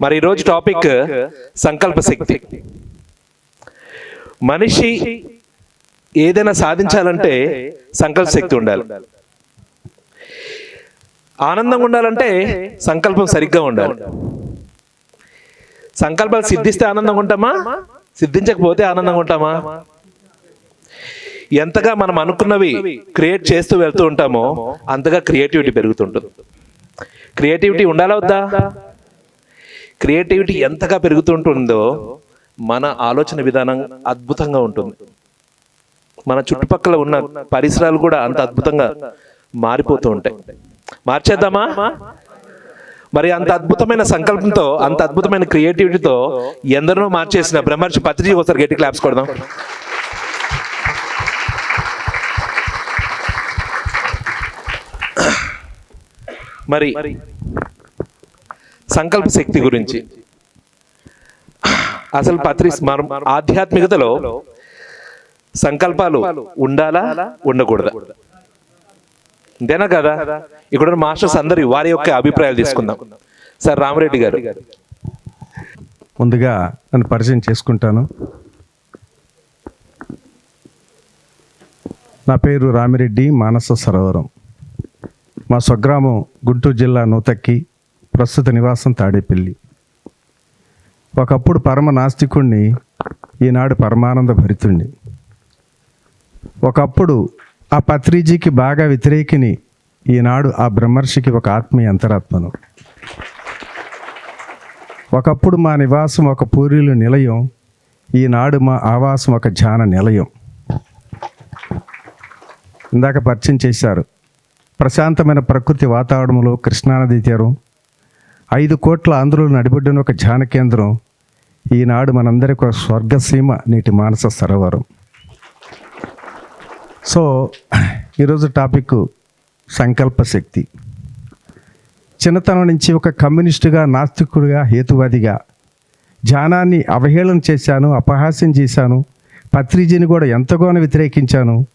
మరి ఈరోజు టాపిక్ సంకల్ప శక్తి. మనిషి ఏదైనా సాధించాలంటే సంకల్ప శక్తి ఉండాలి. ఆనందంగా ఉండాలంటే సంకల్పం సరిగ్గా ఉండాలి. సంకల్పాలు సిద్ధిస్తే ఆనందంగా ఉంటామా? సిద్ధించకపోతే ఆనందంగా ఉంటామా? ఎంతగా మనం అనుకున్నవి క్రియేట్ చేస్తూ వెళ్తూ ఉంటామో అంతగా క్రియేటివిటీ పెరుగుతుంటుంది. క్రియేటివిటీ ఉండాలా వద్దా? క్రియేటివిటీ ఎంతగా పెరుగుతుంటుందో మన ఆలోచన విధానం అద్భుతంగా ఉంటుంది. మన చుట్టుపక్కల ఉన్న పరిసరాలు కూడా అంత అద్భుతంగా మారిపోతూ ఉంటాయి. మార్చేద్దామా? మరి అంత అద్భుతమైన సంకల్పంతో అంత అద్భుతమైన క్రియేటివిటీతో ఎందరినో మార్చేసిన బ్రహ్మర్షి పత్రిజీ ఒకసారి గట్టి క్లాప్స్ కొడదాం. మరి సంకల్ప శక్తి గురించి. అసలు పత్రిస్ మనం ఆధ్యాత్మికతలో సంకల్పాలు ఉండాలా? ఉండకూడదా? అంతేనా కదా? ఇక్కడ మాస్టర్స్ అందరి వారి యొక్క అభిప్రాయాలు తీసుకుందాం. సార్ రామరెడ్డి గారు. ముందుగా నన్ను పరిచయం చేసుకుంటాను. నా పేరు రామిరెడ్డి మానస సరోవరం. మా స్వగ్రామం గుంటూరు జిల్లా నూతక్కి. ప్రస్తుత నివాసం తాడేపల్లి. ఒకప్పుడు పరమ నాస్తికుణ్ణి ఈనాడు పరమానంద భరితుణ్ణి. ఒకప్పుడు ఆ పత్రిజీకి బాగా వ్యతిరేకిని ఈనాడు ఆ బ్రహ్మర్షికి ఒక ఆత్మీయ అంతరాత్మను. ఒకప్పుడు మా నివాసం ఒక పూరీలు నిలయం ఈనాడు మా ఆవాసం ఒక ధ్యాన నిలయం. ఇందాక పరిచయం చేశారు. ప్రశాంతమైన ప్రకృతి వాతావరణంలో కృష్ణానది తీరం ఐదు కోట్ల ఆంధ్రులు నడిబొడ్డిన ఒక ధ్యాన కేంద్రం. ఈనాడు మనందరికి ఒక స్వర్గసీమ నీటి మానస సరోవరం. సో ఈరోజు టాపిక్ సంకల్ప శక్తి. చిన్నతనం నుంచి ఒక కమ్యూనిస్టుగా నాస్తికుడిగా హేతువాదిగా ధ్యానాన్ని అవహేళన చేశాను అపహాస్యం చేశాను పత్రిజీని కూడా ఎంతగానో వ్యతిరేకించాను.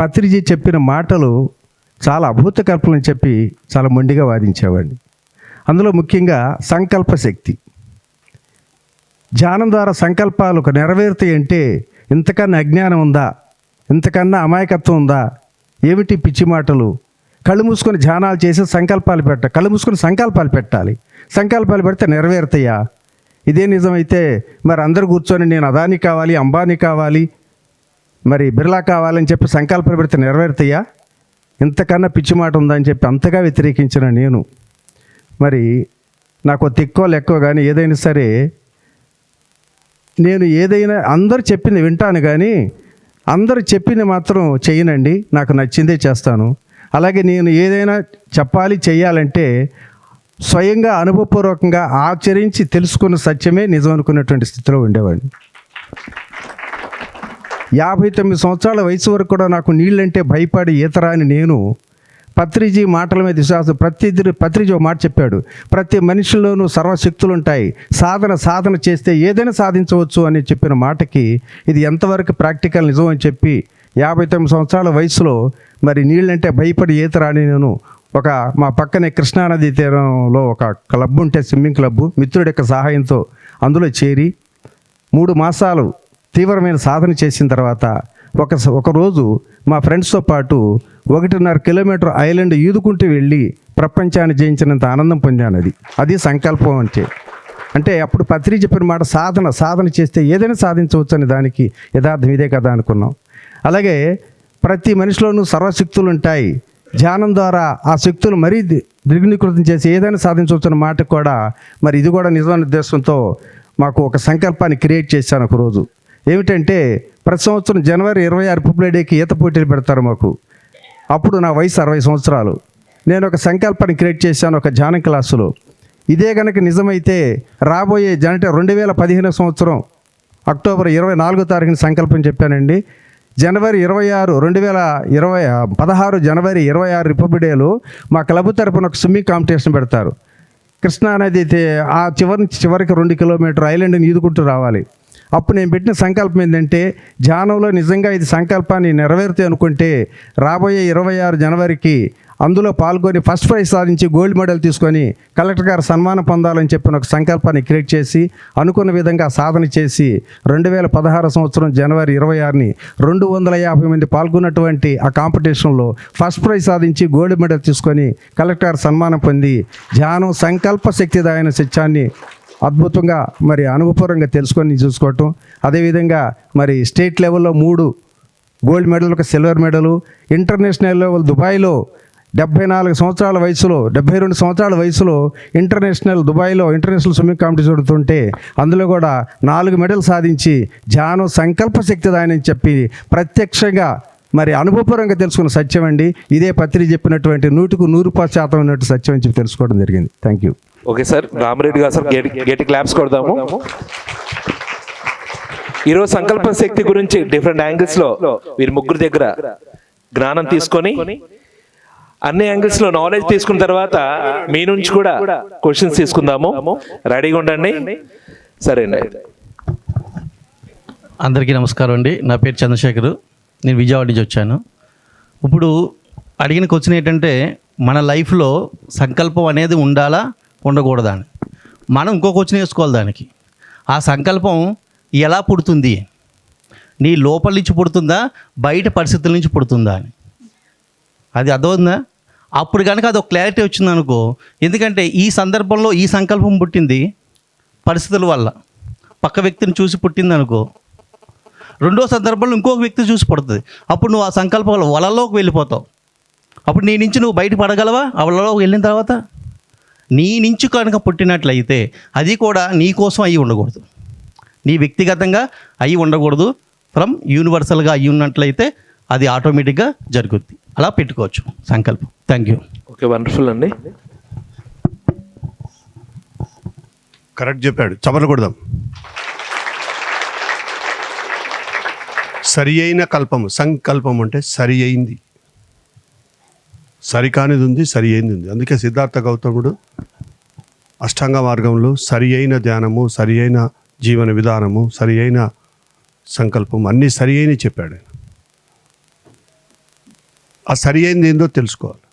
పత్రిజీ చెప్పిన మాటలు చాలా అభూత కల్పనని చెప్పి చాలా మొండిగా వాదించేవాడిని. అందులో ముఖ్యంగా సంకల్ప శక్తి. ధ్యానం ద్వారా సంకల్పాలు నెరవేరుతాయి అంటే ఇంతకన్నా అజ్ఞానం ఉందా? ఇంతకన్నా అమాయకత్వం ఉందా? ఏమిటి పిచ్చి మాటలు? కళ్ళు మూసుకొని ధ్యానాలు చేసి సంకల్పాలు పెట్ట కళ్ళు మూసుకొని సంకల్పాలు పెట్టాలి. సంకల్పాలు పెడితే నెరవేరుతాయా? ఇదే నిజమైతే మరి అందరు కూర్చొని నేను అదాని కావాలి అంబానీ కావాలి మరి బిర్లా కావాలని చెప్పి సంకల్పాలు పెడితే నెరవేరుతాయా? ఇంతకన్నా పిచ్చి మాట ఉందని చెప్పి అంతగా వ్యతిరేకించిన నేను మరి నాకు తిక్కో లెక్కో కానీ ఏదైనా సరే నేను ఏదైనా అందరు చెప్పింది వింటాను కానీ అందరు చెప్పింది మాత్రం చేయనండి. నాకు నచ్చిందే చేస్తాను. అలాగే నేను ఏదైనా చెప్పాలి చేయాలంటే స్వయంగా అనుభవపూర్వకంగా ఆచరించి తెలుసుకున్న సత్యమే నిజం అనుకున్నటువంటి స్థితిలో ఉండేవాడిని. యాభై తొమ్మిది సంవత్సరాల వయసు వరకు కూడా నాకు నీళ్ళంటే భయపడి ఈతరాని నేను పత్రిజీ మాటల మీద విశ్వాసం. ప్రతి పత్రిజీ ఒక మాట చెప్పాడు. ప్రతి మనిషిలోనూ సర్వశక్తులు ఉంటాయి సాధన సాధన చేస్తే ఏదైనా సాధించవచ్చు అని చెప్పిన మాటకి ఇది ఎంతవరకు ప్రాక్టికల్ నిజం అని చెప్పి యాభై తొమ్మిది సంవత్సరాల వయసులో మరి నీళ్ళంటే భయపడి ఈతరాని నేను ఒక మా పక్కనే కృష్ణానది తీరంలో ఒక క్లబ్ ఉంటే స్విమ్మింగ్ క్లబ్ మిత్రుడి యొక్క సహాయంతో అందులో చేరి మూడు మాసాలు తీవ్రమైన సాధన చేసిన తర్వాత ఒక ఒకరోజు మా ఫ్రెండ్స్తో పాటు ఒకటిన్నర కిలోమీటర్ ఐలాండ్ ఈదుకుంటూ వెళ్ళి ప్రపంచాన్ని జయించినంత ఆనందం పొందాను అది అది సంకల్పం అంటే. అంటే అప్పుడు పత్రి చెప్పిన మాట సాధన సాధన చేస్తే ఏదైనా సాధించవచ్చు అని దానికి యథార్థం ఇదే కదా అనుకున్నాం. అలాగే ప్రతి మనిషిలోనూ సర్వశక్తులు ఉంటాయి. ధ్యానం ద్వారా ఆ శక్తులు మరీ ది- ద్విగుణీకృతం చేసి ఏదైనా సాధించవచ్చు అన్న మాట కూడా మరి ఇది కూడా నిజమైన ఉద్దేశంతో మాకు ఒక సంకల్పాన్ని క్రియేట్ చేశాను ఒక రోజు ఏమిటంటే ప్రతి సంవత్సరం జనవరి ఇరవై ఆరు రిపబ్లిక్ డేకి ఈత పోటీలు పెడతారు మాకు. అప్పుడు నా వయసు అరవై సంవత్సరాలు. నేను ఒక సంకల్పాన్ని క్రియేట్ చేశాను ఒక ధ్యానం క్లాసులో. ఇదే కనుక నిజమైతే రాబోయే జ- రెండు వేల పదిహేను సంవత్సరం అక్టోబర్ ఇరవై నాలుగో తారీఖున సంకల్పం చెప్పానండి. జనవరి ఇరవై ఆరు రెండు వేల ఇరవై పదహారు జనవరి ఇరవై ఆరు రిపబ్లిక్ డేలో మా క్లబ్ తరపున ఒక స్విమ్మింగ్ కాంపిటీషన్ పెడతారు. కృష్ణా నది అయితే ఆ చివరి చివరికి రెండు కిలోమీటర్ ఐలాండ్ని ఈదుకుంటూ రావాలి. అప్పుడు నేను పెట్టిన సంకల్పం ఏంటంటే ధ్యానంలో నిజంగా ఇది సంకల్పాన్ని నెరవేరుతాయి అనుకుంటే రాబోయే ఇరవై ఆరు జనవరికి అందులో పాల్గొని ఫస్ట్ ప్రైజ్ సాధించి గోల్డ్ మెడల్ తీసుకొని కలెక్టర్ గారు సన్మానం పొందాలని చెప్పిన ఒక సంకల్పాన్ని క్రియేట్ చేసి అనుకున్న విధంగా సాధన చేసి రెండు వేల పదహారు సంవత్సరం జనవరి ఇరవై ఆరుని రెండు వందల యాభై మంది పాల్గొన్నటువంటి ఆ కాంపిటీషన్లో ఫస్ట్ ప్రైజ్ సాధించి గోల్డ్ మెడల్ తీసుకొని కలెక్టర్ గారు సన్మానం పొంది ధ్యానం సంకల్ప శక్తిదాయన సత్యాన్ని అద్భుతంగా మరి అనుభవపూర్వంగా తెలుసుకొని చూసుకోవటం. అదేవిధంగా మరి స్టేట్ లెవెల్లో మూడు గోల్డ్ మెడల్ ఒక సిల్వర్ మెడలు. ఇంటర్నేషనల్ లెవెల్ దుబాయ్లో డెబ్బై నాలుగు సంవత్సరాల వయసులో డెబ్బై రెండు సంవత్సరాల వయసులో ఇంటర్నేషనల్ దుబాయ్లో ఇంటర్నేషనల్ స్విమ్మింగ్ కాంపిటీషన్ జరుగుతుంటే అందులో కూడా నాలుగు మెడల్ సాధించి జాను సంకల్ప శక్తిదాయని చెప్పి ప్రత్యక్షంగా మరి అనుభవపూర్వంగా తెలుసుకున్న సత్యం అండి. ఇదే పత్రి చెప్పినటువంటి నూటికి నూరు శాతం ఉన్నట్టు సత్యం అని చెప్పి తెలుసుకోవడం జరిగింది. Thank you okay sir Ramareddy గారు సార్ గేటి గేటి క్లాప్స్ కొడదాము. ఈరోజు సంకల్ప శక్తి గురించి డిఫరెంట్ యాంగిల్స్లో వీరి ముగ్గురు దగ్గర జ్ఞానం తీసుకొని అన్ని యాంగిల్స్లో నాలెడ్జ్ తీసుకున్న తర్వాత మీ నుంచి కూడా క్వశ్చన్స్ తీసుకుందాము. రెడీగా ఉండండి. సరేనండి. అందరికీ నమస్కారం అండి. నా పేరు చంద్రశేఖర్. నేను విజయవాడ నుంచి వచ్చాను. ఇప్పుడు అడిగిన క్వశ్చన్ ఏంటంటే మన లైఫ్లో సంకల్పం అనేది ఉండాలా ఉండకూడదా అని. మనం ఇంకో క్వశ్చన్ వేసుకోవాలి దానికి. ఆ సంకల్పం ఎలా పుడుతుంది? నీ లోపల నుంచి పుడుతుందా బయట పరిస్థితుల నుంచి పుడుతుందా అని. అది అర్థమవుతుందా? అప్పుడు కనుక అది ఒక క్లారిటీ వచ్చింది అనుకో ఎందుకంటే ఈ సందర్భంలో ఈ సంకల్పం పుట్టింది పరిస్థితుల వల్ల. పక్క వ్యక్తిని చూసి పుట్టింది అనుకో రెండో సందర్భంలో ఇంకొక వ్యక్తి చూసి పడుతుంది. అప్పుడు నువ్వు ఆ సంకల్పం వలలోకి వెళ్ళిపోతావు. అప్పుడు నీ నుంచి నువ్వు బయట పడగలవా? ఆ వలలోకి వెళ్ళిన తర్వాత? నీ నుంచి కనుక పుట్టినట్లయితే అది కూడా నీ కోసం అయ్యి ఉండకూడదు. నీ వ్యక్తిగతంగా అయ్యి ఉండకూడదు. ఫ్రమ్ యూనివర్సల్గా అయ్యి ఉన్నట్లయితే అది ఆటోమేటిక్గా జరుగుద్ది. అలా పెట్టుకోవచ్చు సంకల్పం. Thank you. ఓకే వండర్ఫుల్ అండి. కరెక్ట్ చెప్పాడు. చపలు కొడదాం సరి అయిన కల్పము. సంకల్పం అంటే సరి అయింది సరికానిది ఉంది సరి అయింది ఉంది అందుకే సిద్ధార్థ గౌతముడు అష్టాంగ మార్గంలో సరి అయిన ధ్యానము సరి అయిన జీవన విధానము సరి అయిన సంకల్పం అన్నీ సరి అయినవి చెప్పాడు ఆయన. ఆ సరి అయింది ఏందో తెలుసుకోవాలి.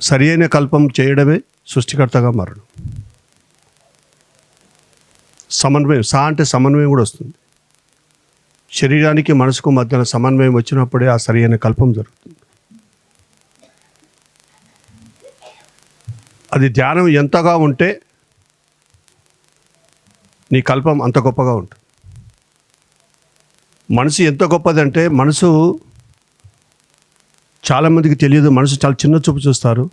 సరి అయిన కల్పం చేయడమే సృష్టికర్తగా మారడం. సమన్వయం సా అంటే సమన్వయం కూడా వస్తుంది. శరీరానికి మనసుకు మధ్యన సమన్వయం వచ్చినప్పుడే ఆ సరైన కల్పం జరుగుతుంది. అది ధ్యానం ఎంతగా ఉంటే నీ కల్పం అంత గొప్పగా ఉంటుంది. మనసు ఎంత గొప్పదంటే మనసు చాలామందికి తెలియదు మనసు చాలా చిన్న చూపు చూస్తారు.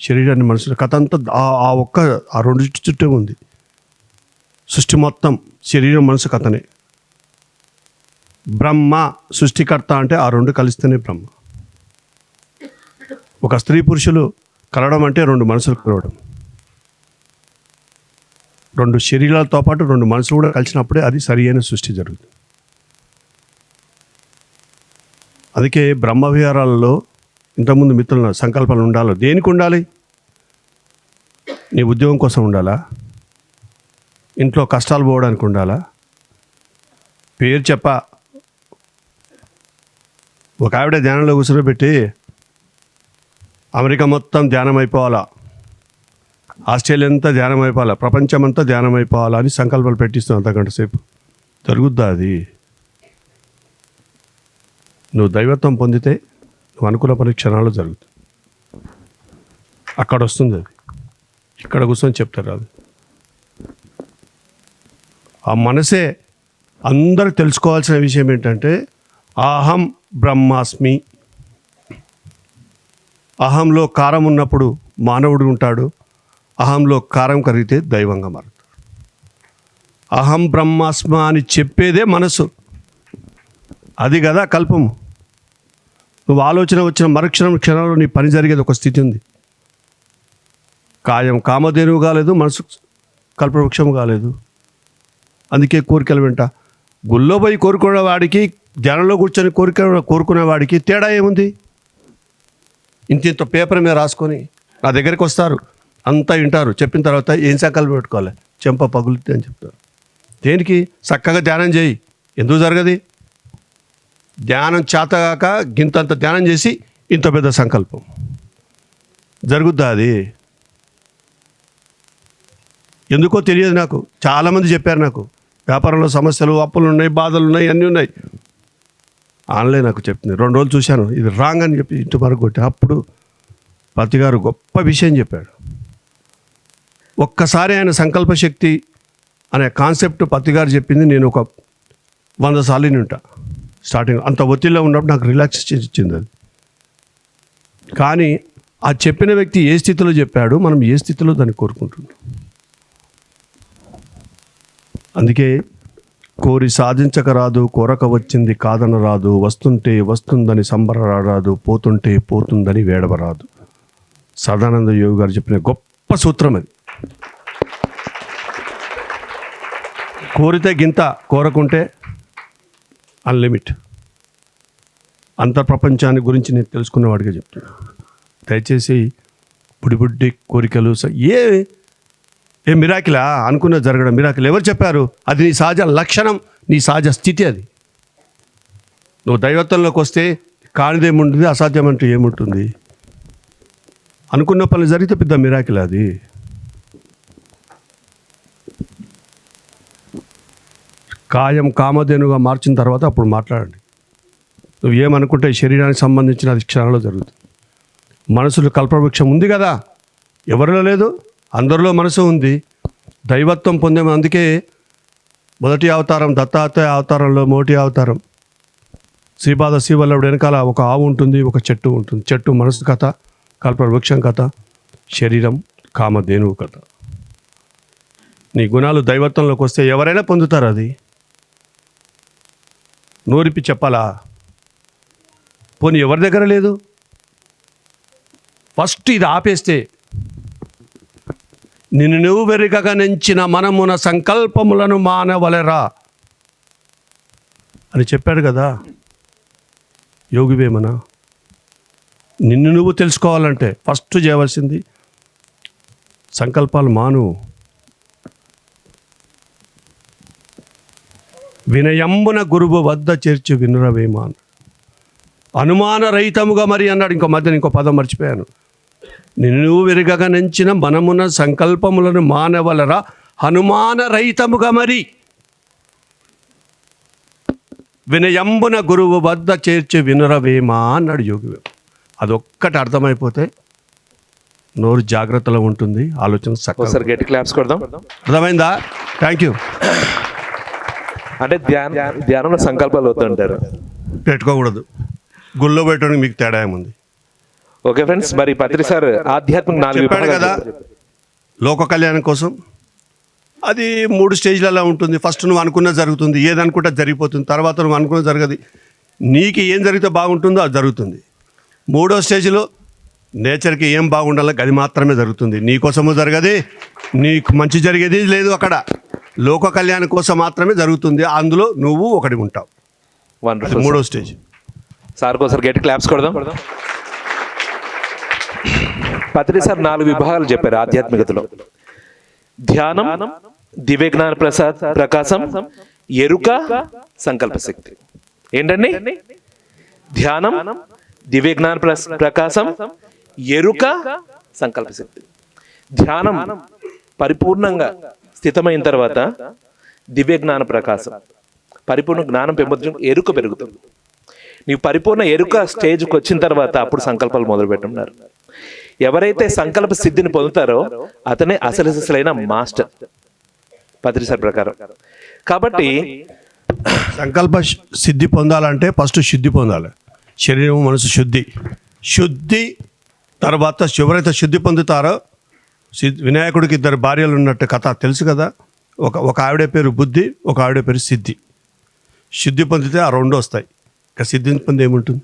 శరీరాన్ని మనసు కథ అంతా ఆ- ఒక్క ఆ రెండు చుట్టే ఉంది. సృష్టి మొత్తం శరీరం మనసు కథనే. బ్రహ్మ సృష్టికర్త అంటే ఆ రెండు కలిస్తేనే బ్రహ్మ. ఒక స్త్రీ పురుషులు కలవడం అంటే రెండు మనసులు కలవడం. రెండు శరీరాలతో పాటు రెండు మనసులు కూడా కలిసినప్పుడే అది సరి అయిన సృష్టి జరుగుతుంది. అందుకే బ్రహ్మ విహారాలలో ఇంతకుముందు మిత్రుల సంకల్పాలు ఉండాలి? దేనికి ఉండాలి? నీ ఉద్యోగం కోసం ఉండాలా? ఇంట్లో కష్టాలు పోవడానికి ఉండాలా? పేరు చెప్ప ఒక ఆవిడ ధ్యానంలో కూర్చోబెట్టి అమెరికా మొత్తం ధ్యానం అయిపోవాలా ఆస్ట్రేలియా అంతా ధ్యానం అయిపోవాలా ప్రపంచం అంతా ధ్యానం అయిపోవాలా అని సంకల్పాలు పెట్టిస్తున్నావు అంతకంట సేపు. జరుగుద్దా అది? నువ్వు దైవత్వం పొందితే నువ్వు అనుకున్న పని క్షణాలు జరుగుతుంది. అక్కడ వస్తుంది అది. ఇక్కడ కూర్చొని చెప్తారు అది. ఆ మనసే అందరూ తెలుసుకోవాల్సిన విషయం ఏంటంటే అహం బ్రహ్మాస్మి. అహంలో కారం ఉన్నప్పుడు మానవుడు ఉంటాడు. అహంలో కారం కరిగితే దైవంగా మారుతాడు. అహం బ్రహ్మాస్మ అని చెప్పేదే మనసు. అది కదా కల్పము. నువ్వు ఆలోచన వచ్చిన మరుక్షణం క్షణంలో నీ పని జరిగేది ఒక స్థితి ఉంది. కాయం కామధేనువు కాలేదు మనసు కల్పవృక్షము కాలేదు. అందుకే కోరికలు వెంట. గుళ్ళో పోయి కోరుకున్న వాడికి ధ్యానంలో కూర్చొని కోరిక కోరుకునే వాడికి తేడా ఏముంది? ఇంత ఇంత పేపర్ మీద రాసుకొని నా దగ్గరికి వస్తారు. అంతా వింటారు. చెప్పిన తర్వాత ఏం సంకల్పం పెట్టుకోవాలి? చెంప పగులుతుంది అని చెప్తారు. దేనికి? చక్కగా ధ్యానం చేయి. ఎందుకు జరగది? ధ్యానం చేతగాక గింతంత ధ్యానం చేసి ఇంత పెద్ద సంకల్పం. జరుగుద్దా అది? ఎందుకో తెలియదు నాకు. చాలామంది చెప్పారు నాకు. వ్యాపారంలో సమస్యలు అప్పులు ఉన్నాయి బాధలు ఉన్నాయి అన్నీ ఉన్నాయి. ఆన్లైన్ నాకు చెప్తుంది. రెండు రోజులు చూశాను. ఇది రాంగ్ అని చెప్పి ఇంటి వరకు కొట్టి అప్పుడు పతి గారు గొప్ప విషయం చెప్పాడు. ఒక్కసారి ఆయన సంకల్పశక్తి అనే కాన్సెప్ట్ పత్తి గారు చెప్పింది నేను ఒక వంద సార్లు ఉంటా స్టార్టింగ్ అంత ఒత్తిడిలో ఉన్నప్పుడు నాకు రిలాక్స్ ఇచ్చింది అది. కానీ ఆ చెప్పిన వ్యక్తి ఏ స్థితిలో చెప్పాడు మనం ఏ స్థితిలో దాన్ని కోరుకుంటున్నాం? అందుకే కోరి సాధించక రాదు కోరక వచ్చింది కాదన రాదు వస్తుంటే వస్తుందని సంబరరాదు పోతుంటే పోతుందని వేడవరాదు సదానంద యోగి గారు చెప్పిన గొప్ప సూత్రం అది. కోరితే గింత కోరకుంటే అన్లిమిట్ అంతర్ప్రపంచాన్ని గురించి నేను తెలుసుకున్నవాడిగా చెప్తున్నా. దయచేసి బుడిబుడ్డి కోరికలు ఏ ఏ మిరాకిలా అనుకున్న జరగడం మిరాకిల్. ఎవరు చెప్పారు? అది నీ సహజ లక్షణం నీ సహజ స్థితి అది. నువ్వు దైవత్వంలోకి వస్తే కానిదేముంటుంది అసాధ్యం అంటూ ఏముంటుంది? అనుకున్న పని జరిగితే పెద్ద మిరాకిల్ అది. కాయం కామధేనుగా మార్చిన తర్వాత అప్పుడు మాట్లాడండి. నువ్వు ఏమనుకుంటే శరీరానికి సంబంధించిన అది క్షణంలో జరుగుతుంది. మనసులో కల్పవృక్షం ఉంది కదా? ఎవరిలో లేదు? అందరిలో మనసు ఉంది. దైవత్వం పొందే అందుకే మొదటి అవతారం దత్తాత్రేయ అవతారంలో మోటి అవతారం. శ్రీపాద శ్రీవల్లభుడు వెనకాల ఒక ఆవు ఉంటుంది ఒక చెట్టు ఉంటుంది. చెట్టు మనసు కథ కల్పవృక్షం కథ శరీరం కామధేనువు కథ. నీ గుణాలు దైవత్వంలోకి వస్తే ఎవరైనా పొందుతారు అది. నోరిపి చెప్పాలా? పోనీ ఎవరి దగ్గర లేదు? ఫస్ట్ ఇది ఆపేస్తే నిన్ను నువ్వు వెరుగగనించిన మనమున సంకల్పములను మానవలెరా అని చెప్పాడు కదా యోగి వేమన నిన్ను నువ్వు తెలుసుకోవాలంటే ఫస్ట్ చేయవలసింది సంకల్పాలు మాను. వినయంబున గురువు వద్ద చేర్చి వినురవేమాన్. అనుమాన రహితముగా మరి అన్నాడు ఇంకో మధ్యన ఇంకో పదం మర్చిపోయాను. నిన్ను విరగగా నెంచిన మనమున సంకల్పములను మానవలరా? హనుమాన రహితముగా మరి. వినయంబున గురువు వద్ద చేర్చి వినురవేమా అన్నాడు యోగి అదొక్కటి అర్థమైపోతే నోరు జాగ్రత్తలో ఉంటుంది ఆలోచన ఒకసారి గట్టి క్లాప్స్ కొడదాం. అర్థమైందా? థ్యాంక్ యూ అంటే ధ్యాన ధ్యానంలో సంకల్పాలు వద్దంటారు. పెట్టుకోకూడదు. గుళ్ళో పెట్టడానికి మీకు తేడా ఏముంది? ఓకే ఫ్రెండ్స్ మరి పత్రి సార్ ఆధ్యాత్మిక నాలుగు కదా. లోక కళ్యాణం కోసం. అది మూడు స్టేజ్లలో ఉంటుంది. ఫస్ట్ నువ్వు అనుకున్న జరుగుతుంది. ఏదనుకుంటే జరిగిపోతుంది. తర్వాత నువ్వు అనుకున్న జరగదు. నీకు ఏం జరిగితే బాగుంటుందో అది జరుగుతుంది. మూడో స్టేజ్లో నేచర్కి ఏం బాగుండాలో అది మాత్రమే జరుగుతుంది. నీ కోసము జరగది నీకు మంచి జరిగేది లేదు అక్కడ. లోక కళ్యాణం కోసం మాత్రమే జరుగుతుంది. అందులో నువ్వు ఒకటి ఉంటావు. మూడో స్టేజ్. సార్ ఒకసారి గట్టి క్లాప్స్ కొడదాం. పత్రి సార్ నాలుగు విభాగాలు చెప్పారు ఆధ్యాత్మికతలో. ధ్యానం దివ్య జ్ఞాన ప్రసాద్ ప్రకాశం ఎరుక సంకల్ప శక్తి. ఏంటండి? ధ్యానం దివ్య జ్ఞాన ప్రకాశం ఎరుక సంకల్ప శక్తి. ధ్యానం పరిపూర్ణంగా స్థితమైన తర్వాత దివ్య జ్ఞాన ప్రకాశం. పరిపూర్ణ జ్ఞానం పెంపొందించడం ఎరుక పెరుగుతుంది. నీవు పరిపూర్ణ ఎరుక స్టేజ్కి వచ్చిన తర్వాత అప్పుడు సంకల్పాలు మొదలు పెట్టున్నారు ఎవరైతే సంకల్ప సిద్ధిని పొందుతారో అతనే అసలు అసలైన మాస్టర్. పత్రిసార్ ప్రకారం. కాబట్టి సంకల్ప సిద్ధి పొందాలంటే ఫస్ట్ శుద్ధి పొందాలి. శరీరం మనసు శుద్ధి. శుద్ధి తర్వాత ఎవరైతే శుద్ధి పొందుతారో సిద్ధి వినాయకుడికి ఇద్దరు భార్యలు ఉన్నట్టు కథ తెలుసు కదా. ఒక ఒక ఆవిడ పేరు బుద్ధి ఒక ఆవిడ పేరు సిద్ధి. శుద్ధి పొందితే ఆ రెండు వస్తాయి. ఇక సిద్ధిని పొంది ఏముంటుంది